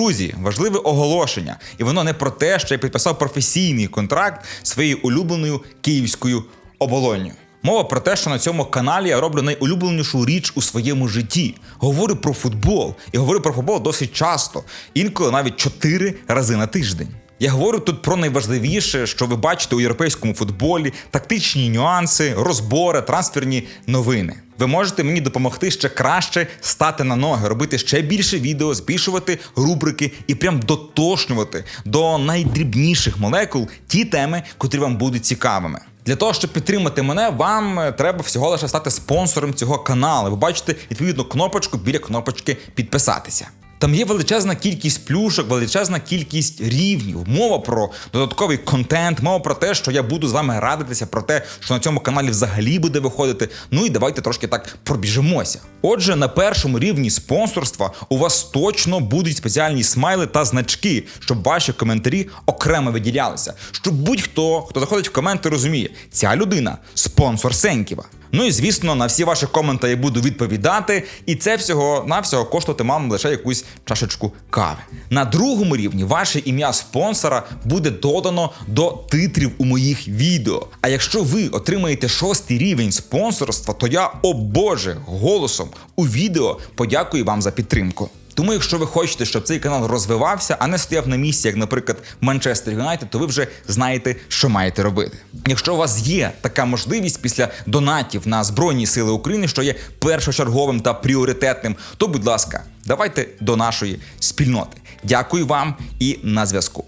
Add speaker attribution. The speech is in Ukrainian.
Speaker 1: Друзі, важливе оголошення, і воно не про те, що я підписав професійний контракт своєю улюбленою київською оболонню. Мова про те, що на цьому каналі я роблю найулюбленішу річ у своєму житті. Говорю про футбол і говорю про футбол досить часто, інколи навіть 4 рази на тиждень. Я говорю тут про найважливіше, що ви бачите у європейському футболі, тактичні нюанси, розбори, трансферні новини. Ви можете мені допомогти ще краще стати на ноги, робити ще більше відео, збільшувати рубрики і прям дотошнювати до найдрібніших молекул ті теми, котрі вам будуть цікавими. Для того, щоб підтримати мене, вам е, треба всього лише стати спонсором цього каналу. Ви бачите відповідну кнопочку біля кнопочки підписатися. Там є величезна кількість плюшок, величезна кількість рівнів. Мова про додатковий контент, мова про те, що я буду з вами радитися, про те, що на цьому каналі взагалі буде виходити. Ну і давайте трошки так пробіжимося. Отже, на першому рівні спонсорства у вас точно будуть спеціальні смайли та значки, щоб ваші коментарі окремо виділялися. Щоб будь-хто, хто заходить в коменти, розуміє, ця людина спонсор Сенківа. Ну і звісно, на всі ваші коменти я буду відповідати, і це всього навсього коштувати вам лише якусь чашечку кави. На другому рівні ваше ім'я спонсора буде додано до титрів у моїх відео. А якщо ви отримаєте шостий рівень спонсорства, то я, о Боже, голосом у відео подякую вам за підтримку. Тому, якщо ви хочете, щоб цей канал розвивався, а не стояв на місці, як, наприклад, Манчестер Юнайтед, то ви вже знаєте, що маєте робити. Якщо у вас є така можливість після донатів на Збройні Сили України, що є першочерговим та пріоритетним, то, будь ласка, давайте до нашої спільноти. Дякую вам і на зв'язку.